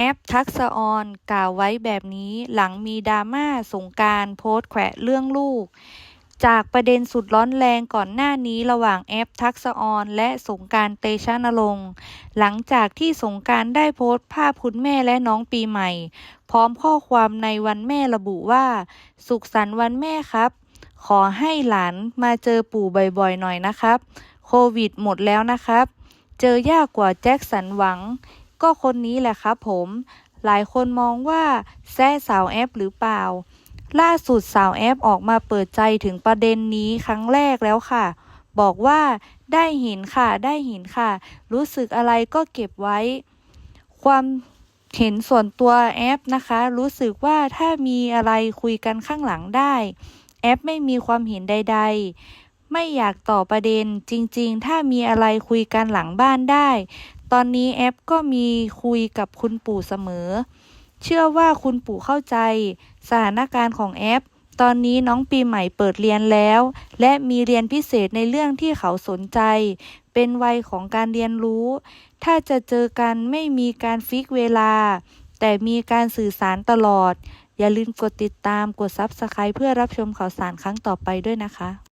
แอปทักษออนกล่าวไว้แบบนี้หลังมีดราม่าสงกานต์โพสต์แขวะเรื่องลูก จากประเด็นสุดร้อนแรงก่อนหน้านี้ระหว่างแอปทักษออนและสงกานต์เตชะนรงค์หลังจากที่สงกานต์ได้โพสต์ภาพคุณแม่และน้องปีใหม่ พร้อมข้อความในวันแม่ระบุว่า สุขสันต์วันแม่ครับ ขอให้หลานมาเจอปู่บ่อยๆหน่อยนะครับ โควิดหมดแล้วนะครับ เจอยากกว่าแจ็คสันหวัง ก็คนนี้แหละครับผม หลายคนมองว่าแซ่สาวแอปหรือเปล่า ล่าสุดสาวแอปออกมาเปิดใจถึงประเด็นนี้ครั้งแรกแล้วค่ะ บอกว่าได้เห็นค่ะได้เห็นค่ะ รู้สึกอะไรก็เก็บไว้ ความเห็นส่วนตัวแอปนะคะ รู้สึกว่าถ้ามีอะไรคุยกันข้างหลังได้ แอปไม่มีความเห็นใด ๆ ไม่อยากต่อประเด็นจริง ๆ ถ้ามีอะไรคุยกันหลังบ้านได้ ตอนนี้แอปก็มีคุยกับคุณปู่เสมอ เชื่อว่าคุณปู่เข้าใจ สถานการณ์ของแอป ตอนนี้น้องปีใหม่เปิดเรียนแล้ว และมีเรียนพิเศษในเรื่องที่เขาสนใจ เป็นวัยของการเรียนรู้ ถ้าจะเจอกันไม่มีการฟิกเวลา แต่มีการสื่อสารตลอด อย่าลืมกดติดตามกด Subscribe เพื่อรับชมข่าวสารครั้งต่อไปด้วยนะคะ